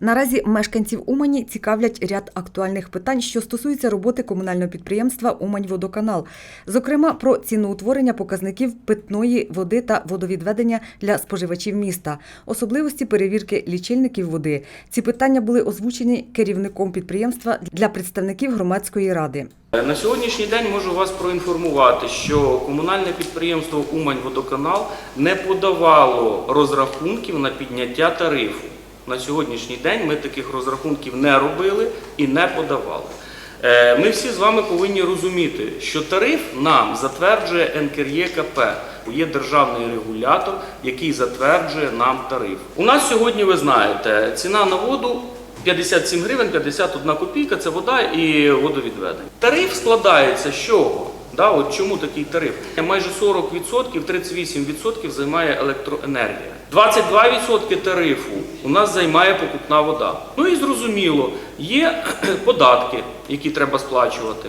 Наразі мешканців Умані цікавлять ряд актуальних питань, що стосуються роботи комунального підприємства Умань-Водоканал, зокрема про ціноутворення показників питної води та водовідведення для споживачів міста, особливості перевірки лічильників води. Ці питання були озвучені керівником підприємства для представників громадської ради. На сьогоднішній день можу вас проінформувати, що комунальне підприємство Умань-Водоканал не подавало розрахунків на підняття тарифу. На сьогоднішній день ми таких розрахунків не робили і не подавали. Е, Ми всі з вами повинні розуміти, що тариф нам затверджує НКРЄКП. Є державний регулятор, який затверджує нам тариф. У нас сьогодні, ви знаєте, ціна на воду 57 гривень 51 копійка це вода і водовідведення. Тариф складається з чого? Да, от чому такий тариф? Майже 40%, 38% займає електроенергія. 22% тарифу у нас займає покупна вода. Ну і зрозуміло, є податки, які треба сплачувати.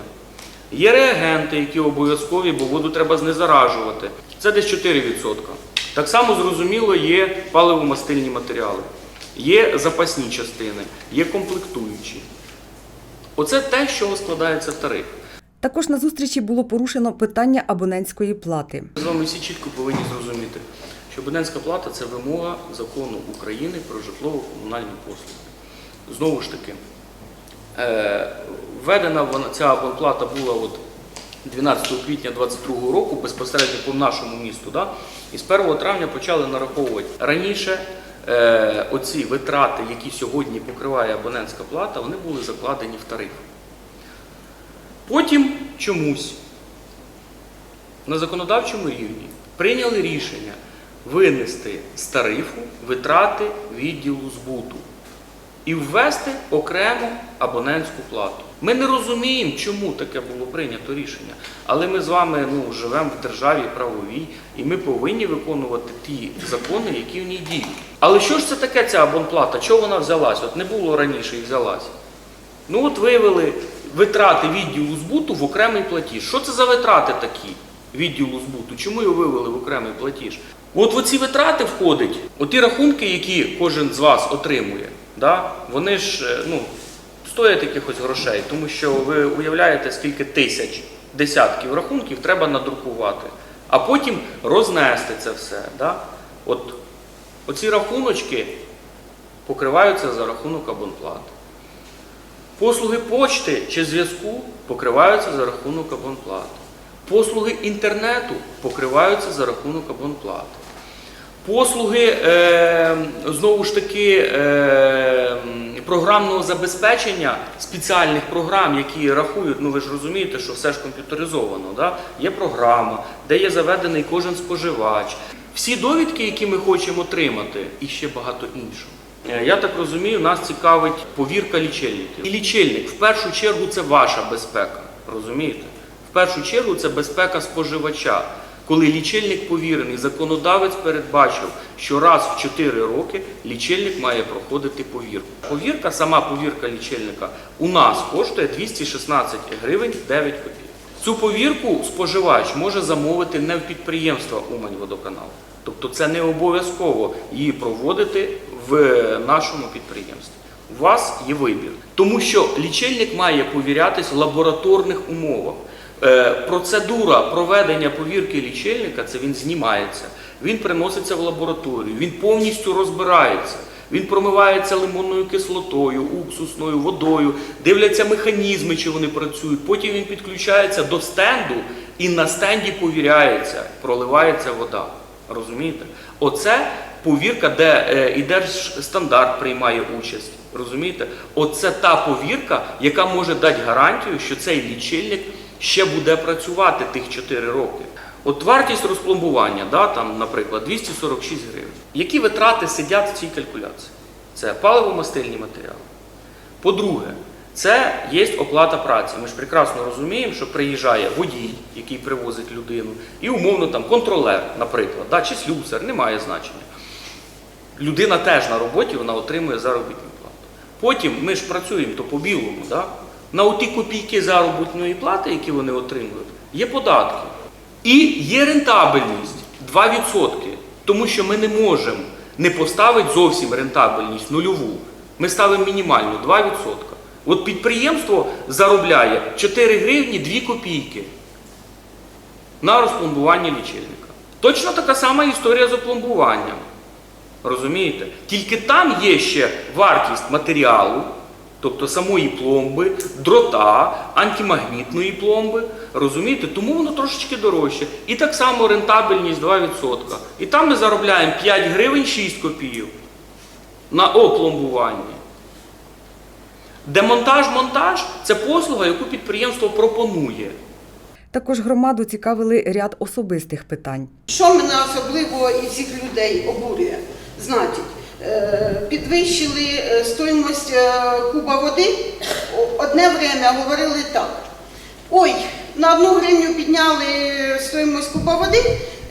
Є реагенти, які обов'язкові, бо воду треба знезаражувати. Це десь 4%. Так само зрозуміло є паливо-мастильні матеріали, є запасні частини, є комплектуючі. Оце те, з чого складається тариф. Також на зустрічі було порушено питання абонентської плати. З вами всі чітко повинні зрозуміти, що абонентська плата це вимога закону України про житлово-комунальні послуги. Знову ж таки, е, введена вона, ця абонплата була от 12 квітня 2022 року безпосередньо по нашому місту. Да? І з 1 травня почали нараховувати. Раніше е, оці витрати, які сьогодні покриває абонентська плата, вони були закладені в тариф. Потім чомусь на законодавчому рівні прийняли рішення винести з тарифу витрати відділу збуту і ввести окрему абонентську плату. Ми не розуміємо, чому таке було прийнято рішення, але ми з вами ну, живемо в державі правовій, і ми повинні виконувати ті закони, які в ній діють. Але що ж це таке ця абонплата? Чого вона взялась? От не було раніше і взялась. Ну от вивели витрати відділу збуту в окремий платіж. Що це за витрати такі відділу збуту? Чому його вивели в окремий платіж? От в ці витрати входять оті рахунки, які кожен з вас отримує, да? вони ж е, ну, стоять якихось грошей, тому що ви уявляєте, скільки тисяч, десятків рахунків треба надрукувати, а потім рознести це все. Да? От, оці рахуночки покриваються за рахунок абонплати. Послуги почти чи зв'язку покриваються за рахунок абонплати. Послуги інтернету покриваються за рахунок абонплати. Послуги, е, знову ж таки, е, програмного забезпечення спеціальних програм, які рахують, ну ви ж розумієте, що все ж комп'ютеризовано. Да? Є програма, де є заведений кожен споживач. Всі довідки, які ми хочемо отримати, і ще багато іншого. Е, Я так розумію, нас цікавить повірка лічильників. І лічильник в першу чергу це ваша безпека. Розумієте? В першу чергу це безпека споживача. Коли лічильник повірений, законодавець передбачив, що раз в 4 роки лічильник має проходити повірку. Повірка, сама повірка лічильника у нас коштує 216 гривень 9 копійок. Цю повірку споживач може замовити не в підприємства Умань-Водоканал. Тобто це не обов'язково її проводити в нашому підприємстві. У вас є вибір, тому що лічильник має повірятись в лабораторних умовах. Е, Процедура проведення повірки лічильника це він знімається, він приноситься в лабораторію, він повністю розбирається. Він промивається лимонною кислотою, уксусною водою, дивляться механізми, чи вони працюють. Потім він підключається до стенду і на стенді повіряється, проливається вода. Розумієте? Оце повірка, де е, і держстандарт приймає участь. Розумієте? Оце та повірка, яка може дати гарантію, що цей лічильник ще буде працювати тих 4 роки. От вартість розпломбування, да, там, наприклад, 246 гривень. Які витрати сидять в цій калькуляції? Це паливо-мастильні матеріали. По-друге, це є оплата праці. Ми ж прекрасно розуміємо, що приїжджає водій, який привозить людину, і умовно там контролер, наприклад, да, чи слюсар, немає значення. Людина теж на роботі вона отримує заробітну плату. Потім ми ж працюємо то по білому. Да? На оті копійки заробітної плати, які вони отримують, є податки. І є рентабельність 2%. Тому що ми не можемо не поставити зовсім рентабельність нульову. Ми ставимо мінімальну 2%. От підприємство заробляє 4 гривні 2 копійки на розпломбування лічильника. Точно така сама історія з опломбуванням. Розумієте? Тільки там є ще вартість матеріалу, тобто самої пломби, дрота, антимагнітної пломби. Розумієте? Тому воно трошечки дорожче. І так само рентабельність 2%. І там ми заробляємо 5 гривень 6 копійок на опломбуванні. Демонтаж-монтаж це послуга, яку підприємство пропонує. Також громаду цікавили ряд особистих питань. Що мене особливо і всіх людей обурює? Значить, е, підвищили е, стоїмость е, куба води. Одне время говорили так. Ой, на одну гривню підняли стоїмость куба води,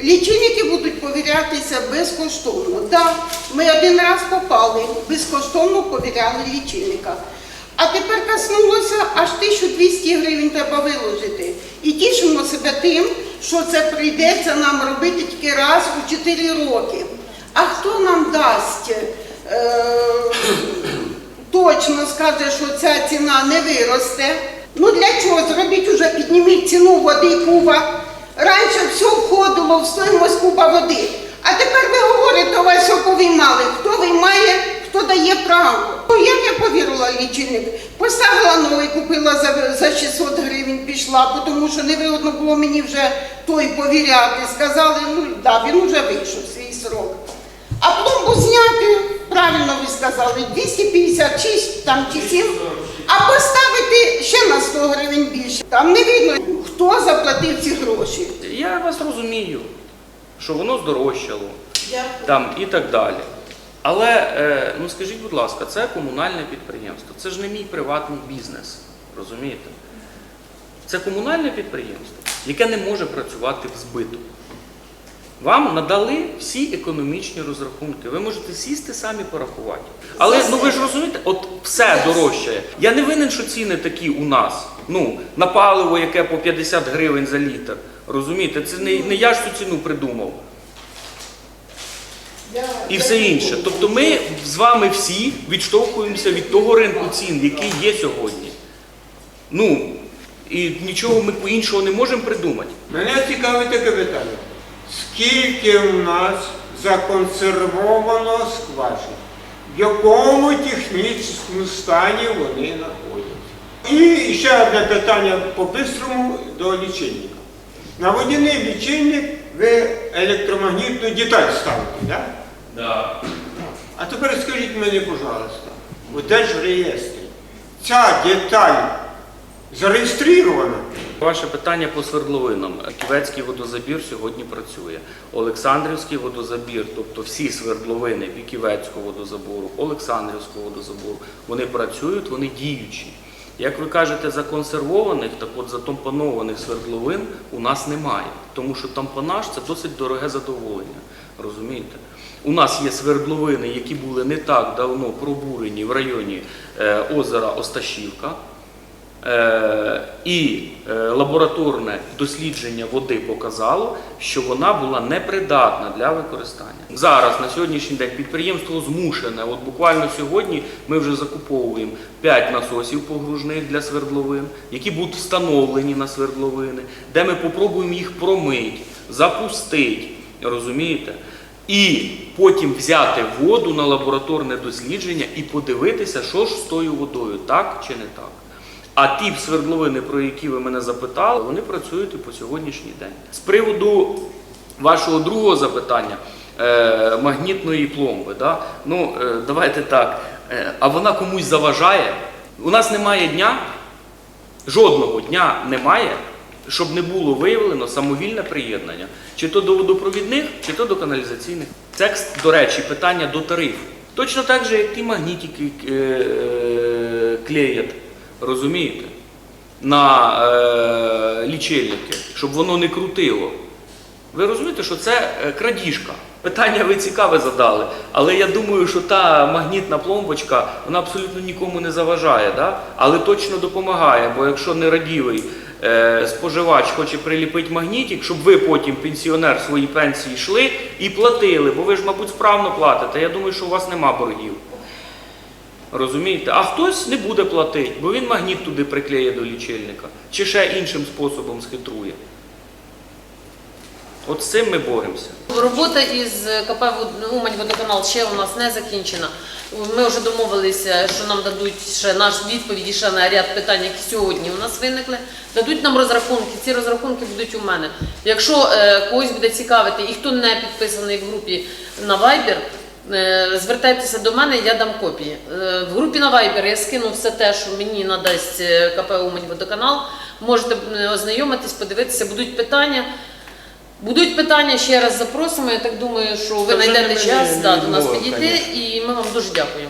лічильники будуть повірятися безкоштовно. Так, ми один раз попали, безкоштовно повіряли лічильника. А тепер коснулося аж 1200 гривень треба виложити. І тішимо себе тим, що це прийдеться нам робити тільки раз у 4 роки. А хто нам дасть? Е, точно скаже, що ця ціна не виросте. Ну для чого? Зробіть уже, підніміть ціну води куба. Раніше все входило в стоїмость куба води. А тепер ви говорите, у вас все повиймали. Хто виймає, хто дає право. Ну як я повірила лічильник? Поставила новий, купила за, за 600 гривень, пішла, тому що невигодно було мені вже той повіряти. Сказали, ну да, він вже вийшов свій срок. А пломбу зняти, правильно ви сказали, 256 там чи 7, а поставити ще на 100 гривень більше. Там не видно, хто заплатив ці гроші. Я вас розумію, що воно здорожчало. Там і так далі. Але е, ну скажіть, будь ласка, це комунальне підприємство, це ж не мій приватний бізнес. Розумієте? Це комунальне підприємство, яке не може працювати в збиток. Вам надали всі економічні розрахунки. Ви можете сісти самі порахувати. Але ну ви ж розумієте, от все дорожчає. Я не винен, що ціни такі у нас. Ну, на паливо, яке по 50 гривень за літр. Розумієте, це не, не я ж цю ціну придумав і все інше. Тобто ми з вами всі відштовхуємося від того ринку цін, який є сьогодні. Ну, і нічого ми іншого не можемо придумати. Мене цікавить таке питання. Скільки у нас законсервовано скважин? В якому технічному стані вони знаходяться? І ще одне питання по-бистрому до лічильника. На водяний лічильник ви електромагнітну деталь ставите, так? Да. А тепер скажіть мені, пожалуйста, у Держреєстрі ця деталь зареєстрована? Ваше питання по свердловинам. Ківецький водозабір сьогодні працює. Олександрівський водозабір, тобто всі свердловини Віківецького водозабору, Олександрівського водозабору, вони працюють, вони діючі. Як ви кажете, законсервованих, так от затампонованих свердловин у нас немає. Тому що тампонаж це досить дороге задоволення. Розумієте? У нас є свердловини, які були не так давно пробурені в районі е, озера Осташівка. Е, і е, лабораторне дослідження води показало, що вона була непридатна для використання. Зараз на сьогоднішній день підприємство змушене. От буквально сьогодні ми вже закуповуємо 5 насосів погружних для свердловин, які будуть встановлені на свердловини, де ми попробуємо їх промити, запустити. Розумієте? І потім взяти воду на лабораторне дослідження і подивитися, що ж з тою водою, так чи не так. А ті свердловини, про які ви мене запитали, вони працюють і по сьогоднішній день. З приводу вашого другого запитання е, магнітної пломби, да? ну е, давайте так. Е, а вона комусь заважає? У нас немає дня, жодного дня немає, щоб не було виявлено самовільне приєднання, чи то до водопровідних, чи то до каналізаційних. Це, до речі, питання до тарифу. Точно так же, як ті магнітики клеять, розумієте, на е, лічильники, щоб воно не крутило. Ви розумієте, що це е, крадіжка. Питання ви цікаве задали, але я думаю, що та магнітна пломбочка вона абсолютно нікому не заважає, да? але точно допомагає. Бо якщо нерадівий е, споживач хоче приліпити магнітик, щоб ви потім, пенсіонер, свої пенсії йшли і платили, бо ви ж, мабуть, справно платите. Я думаю, що у вас нема боргів. Розумієте? А хтось не буде платити, бо він магніт туди приклеє до лічильника, чи ще іншим способом схитрує. От з цим ми боремося. Робота із КП «Умань-Водоканал» ще у нас не закінчена. Ми вже домовилися, що нам дадуть ще наш відповіді ще на ряд питань, які сьогодні у нас виникли. Дадуть нам розрахунки. Ці розрахунки будуть у мене. Якщо е, когось буде цікавити і хто не підписаний в групі на Viber, звертайтеся до мене, я дам копії. Е, в групі на Viber я скину все те, що мені надасть е, КП Умань водоканал. Можете е, ознайомитись, подивитися, будуть питання. Будуть питання, ще раз запросимо. Я так думаю, що ви знайдете час да, до нас підійти, і ми вам дуже дякуємо.